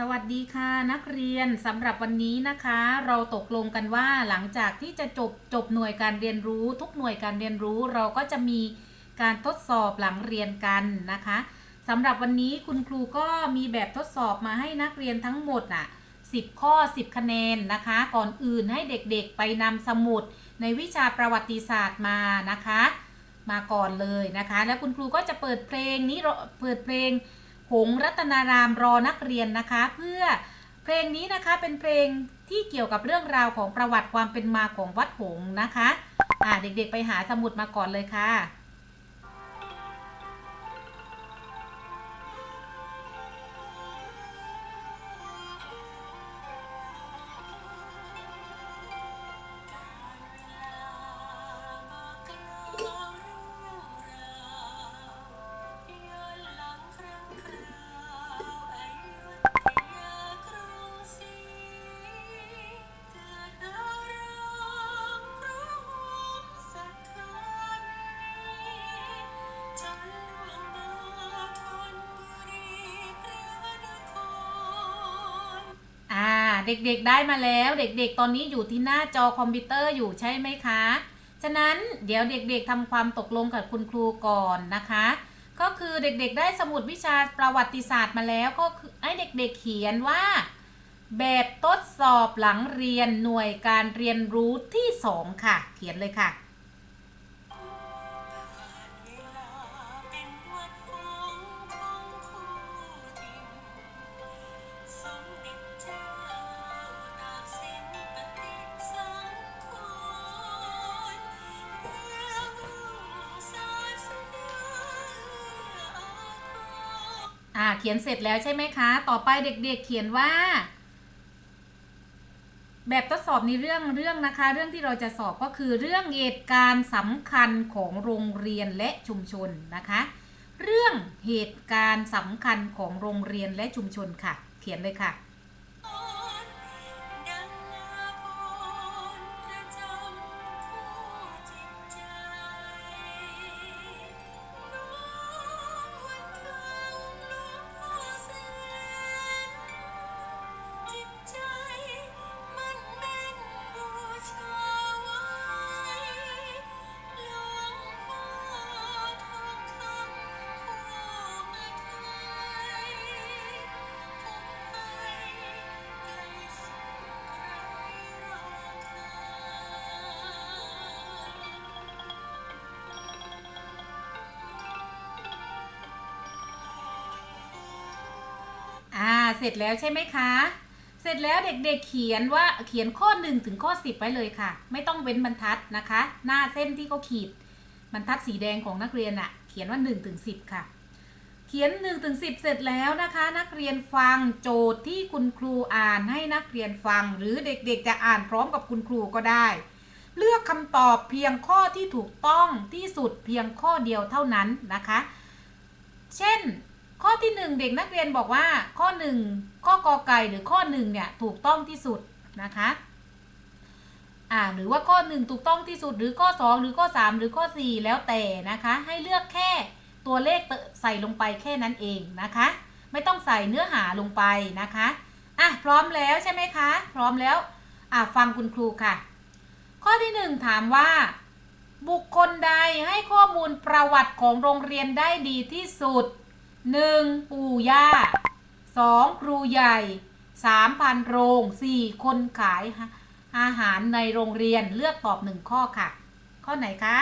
สวัสดีค่ะนักเรียนสำหรับวันนี้นะคะ เราตกลงกันว่าหลังจากที่จะจบจบหน่วยการเรียนรู้ ทุกหน่วยการเรียนรู้เราก็จะมีการทดสอบหลังเรียนกันนะคะสำหรับวันนี้คุณครูก็มีแบบทดสอบมาให้นักเรียนทั้งหมดอะ10 ข้อ 10 คะแนนนะคะ ก่อนอื่นให้เด็กๆไปนำสมุดในวิชาประวัติศาสตร์มานะคะ มาก่อนเลยนะคะ แล้วคุณครูก็จะเปิดเพลงนี้เปิดเพลง หงรัตนารามรอนักเรียนนะคะ เพื่อเพลงนี้นะคะเป็นเพลงที่เกี่ยวกับเรื่องราวของประวัติความเป็นมาของวัดหงนะคะ อ่าเด็กๆไปหาสมุดมาก่อนเลยค่ะ เด็กๆได้มาแล้ว เด็กๆ ตอนนี้อยู่ที่หน้าจอคอมพิวเตอร์อยู่ใช่ไหมคะ ฉะนั้นเดี๋ยวเด็กๆทำความตกลงกับคุณครูก่อนนะคะ ก็คือเด็กๆได้สมุดวิชาประวัติศาสตร์มาแล้วก็คือให้เด็กๆเขียนว่า แบบทดสอบหลังเรียนหน่วยการเรียนรู้ที่ 2 ค่ะ เขียนเลยค่ะ ขียนเสร็จแล้วใช่ไหมคะ ต่อไปเด็กๆเขียนว่า แบบทดสอบในเรื่องเรื่องนะคะ เรื่องที่เราจะสอบก็คือเรื่องเหตุการณ์สำคัญของโรงเรียนและชุมชนนะคะ เรื่องเหตุการณ์สำคัญของโรงเรียนและชุมชนค่ะ เขียนเลยค่ะ ร็จแล้วใช่ไหมคะ เสร็จแล้วเด็กๆเขียนว่าเขียนข้อ 1 ถึงข้อ 10 ไว้เลยค่ะ ไม่ต้องเว้นบรรทัดนะคะ หน้าเส้นที่เขาขีดบรรทัดสีแดงของนักเรียนอะเขียนว่า1ถึง10 ค่ะ เขียน1ถึง10 เสร็จแล้วนะคะ นักเรียนฟังโจทย์ที่คุณครูอ่านให้นักเรียนฟัง หรือเด็กๆจะอ่านพร้อมกับคุณครูก็ได้ เลือกคำตอบเพียงข้อที่ถูกต้องที่สุดเพียงข้อเดียวเท่านั้นนะคะ เช่น ข้อที่หนึ่งเด็กนักเรียนบอกว่าข้อหนึ่งข้อกอไก่หรือข้อหนึ่งเนี่ยถูกต้องที่สุดนะคะอ่าหรือว่าข้อหนึ่งถูกต้องที่สุดหรือข้อสองหรือข้อสามหรือข้อสี่แล้วแต่นะคะ ให้เลือกแค่ตัวเลขใส่ลงไปแค่นั้นเองนะคะ ไม่ต้องใส่เนื้อหาลงไปนะคะอะพร้อมแล้วใช่ไหมคะ พร้อมแล้วอะฟังคุณครูค่ะ ข้อที่หนึ่งถามว่า บุคคลใดให้ข้อมูลประวัติของโรงเรียนได้ดีที่สุด 1. ปู่ย่า 2. ครูใหญ่ 3. พันโรง 4. คนขายอาหารในโรงเรียนเลือกตอบหนึ่งข้อค่ะ ข้อไหนคะ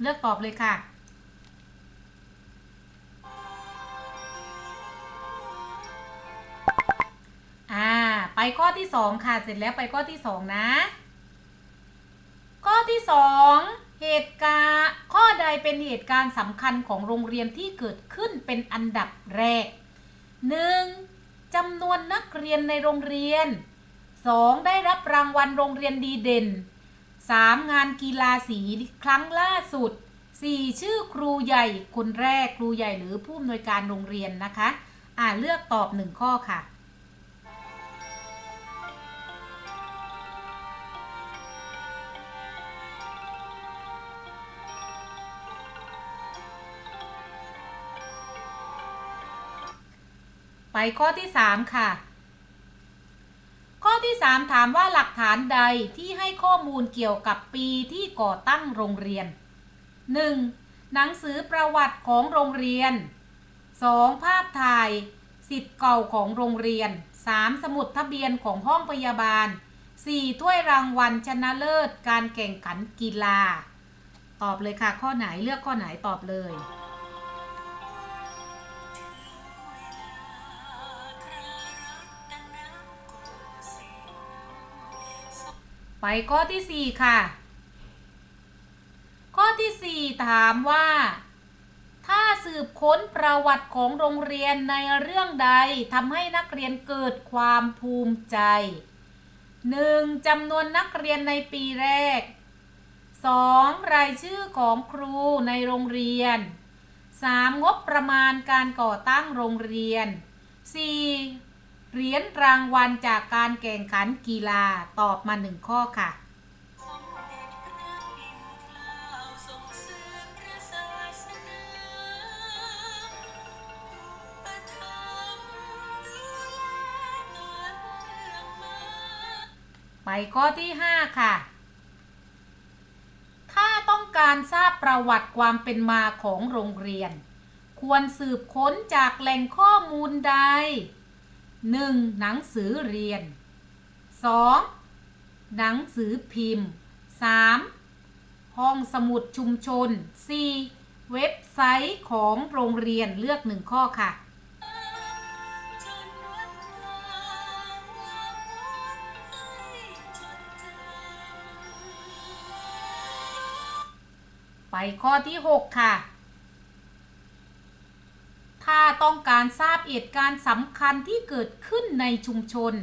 เลือกตอบเลยค่ะอ่าไปข้อที่สองค่ะ เสร็จแล้วไปข้อที่สองนะ ข้อที่สอง เหตุการณ์ข้อใดเป็นเหตุการณ์สำคัญของโรงเรียนที่เกิดขึ้นเป็นอันดับแรก 1. จำนวนนักเรียนในโรงเรียน 2. ได้รับรางวัลโรงเรียนดีเด่น 3. งานกีฬาสีครั้งล่าสุด 4. ชื่อครูใหญ่คนแรกครูใหญ่หรือผู้อำนวยการโรงเรียนนะคะ อ่าเลือกตอบหนึ่งข้อค่ะ ไปข้อที่ 3 ค่ะ ข้อที่ 3 ถามว่าหลักฐานใดที่ให้ข้อมูลเกี่ยวกับปีที่ก่อตั้งโรงเรียน 1. หนังสือประวัติของโรงเรียน 2. ภาพถ่ายสิทธิ์เก่าของโรงเรียน 3. สมุดทะเบียนของห้องพยาบาล 4. ถ้วยรางวัลชนะเลิศการแข่งขันกีฬา ตอบเลยค่ะข้อไหนเลือกข้อไหนตอบเลย ไปข้อที่ 4 ค่ะ ข้อที่ 4 ถามว่า ถ้าสืบค้นประวัติของโรงเรียนในเรื่องใดทำให้นักเรียนเกิดความภูมิใจ 1. จำนวนนักเรียนในปีแรก 2. รายชื่อของครูในโรงเรียน 3. งบประมาณการก่อตั้งโรงเรียน 4. เหรียญรางวัลจากการแข่งขันกีฬาตอบมาหนึ่งข้อค่ะไปข้อที่ 5 ค่ะ ถ้าต้องการทราบประวัติความเป็นมาของโรงเรียน ควรสืบค้นจากแหล่งข้อมูลใด 1. หนังสือเรียน 2. หนังสือพิมพ์ 3. ห้องสมุดชุมชน 4. เว็บไซต์ของโรงเรียนเลือกหนึ่งข้อค่ะไปข้อที่ 6 ค่ะ ต้องการทราบเหตุการณ์สำคัญที่เกิดขึ้นในชุมชน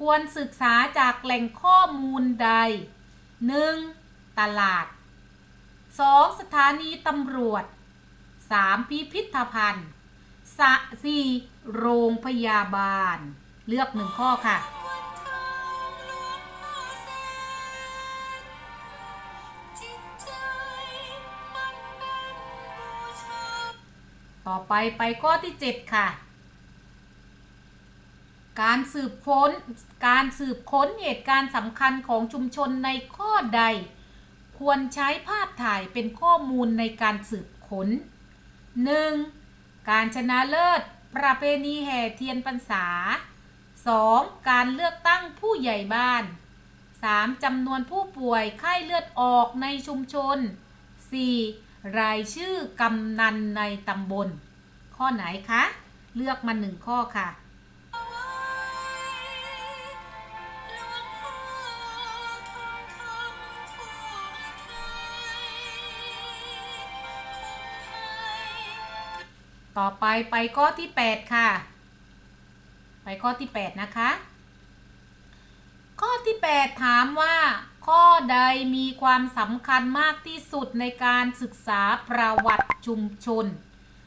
ควรศึกษาจากแหล่งข้อมูลใด 1. ตลาด 2. สถานีตำรวจ 3. พิพิธภัณฑ์ 4. โรงพยาบาล เลือกหนึ่งข้อค่ะ ต่อไปไปข้อที่ 7 ค่ะ การสืบค้น การสืบค้นเหตุการณ์สำคัญของชุมชนในข้อใด ควรใช้ภาพถ่ายเป็นข้อมูลในการสืบค้น 1. การชนะเลิศ ประเพณีแห่เทียนพรรษา 2. การเลือกตั้งผู้ใหญ่บ้าน 3. จำนวนผู้ป่วยไข้เลือดออกในชุมชน 4. รายชื่อกำนันในตำบล ข้อไหนคะ เลือกมาหนึ่งข้อค่ะต่อไปไปข้อที่ 8 ค่ะ ไปข้อที่ 8 นะคะ ข้อที่ 8 ถามว่า ข้อใดมีความสำคัญมากที่สุดในการศึกษาประวัติชุมชน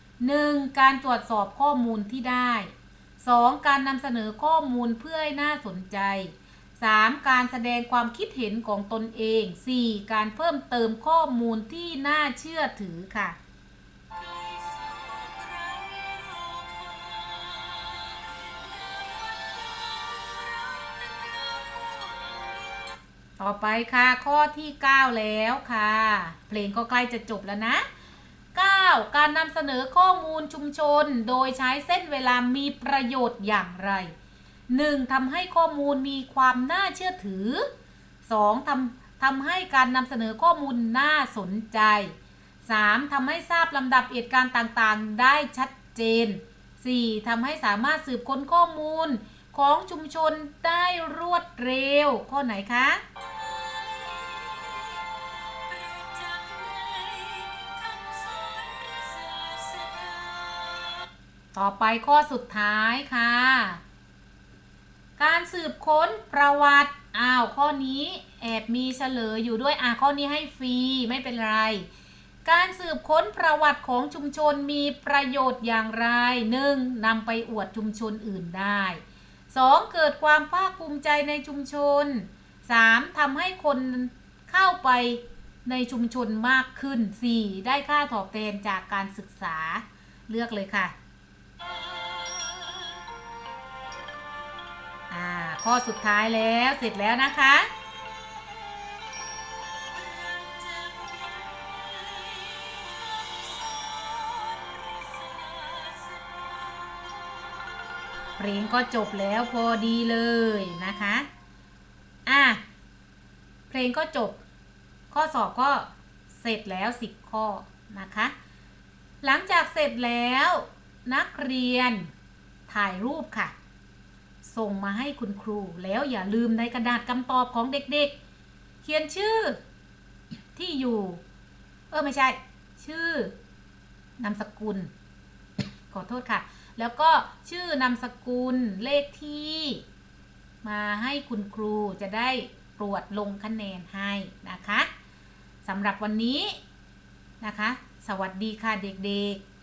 1. การตรวจสอบข้อมูลที่ได้ 2. การนำเสนอข้อมูลเพื่อให้น่าสนใจ 3. การแสดงความคิดเห็นของตนเอง 4. การเพิ่มเติมข้อมูลที่น่าเชื่อถือค่ะ ต่อไปค่ะข้อที่ 9 แล้วค่ะ เพลงก็ใกล้จะจบแล้วนะ 9. การนำเสนอข้อมูลชุมชน โดยใช้เส้นเวลามีประโยชน์อย่างไร 1. ทำให้ข้อมูลมีความน่าเชื่อถือ 2. ทำทำให้การนำเสนอข้อมูลน่าสนใจ 3. ทำให้ทราบลำดับเหตุการณ์ต่างๆ ได้ชัดเจน 4. ทำให้สามารถสืบค้นข้อมูล ของชุมชนได้รวดเร็ว ข้อไหนคะต่อไปข้อสุดท้ายค่ะ การสืบค้นประวัติ อ้าว ข้อนี้แอบมีเฉลยอยู่ด้วย อะ ข้อนี้ให้ฟรีไม่เป็นไร การสืบค้นประวัติของชุมชนมีประโยชน์อย่างไร 1. นำไปอวดชุมชนอื่นได้ 2. เกิดความภาคภูมิใจในชุมชน 3. ทำให้คนเข้าไปในชุมชนมากขึ้น 4. ได้ค่าตอบแทนจากการศึกษาเลือกเลยค่ะข้อสุดท้ายแล้วเสร็จแล้วนะคะ ลงก็จบแล้วพอดีเลยนะคะ อะ เพลงก็จบ ข้อสอบก็เสร็จแล้วสิบข้อนะคะ หลังจากเสร็จแล้วนักเรียนถ่ายรูปค่ะ ส่งมาให้คุณครู แล้วอย่าลืมในกระดาษคำตอบของเด็กๆ เขียนชื่อที่อยู่ เออไม่ใช่ ชื่อนามสกุล ขอโทษค่ะ แล้วก็ชื่อนามสกุลเลขที่ มาให้คุณครูจะได้ตรวจลงคะแนนให้นะคะสำหรับวันนี้นะคะ สวัสดีค่ะเด็กๆ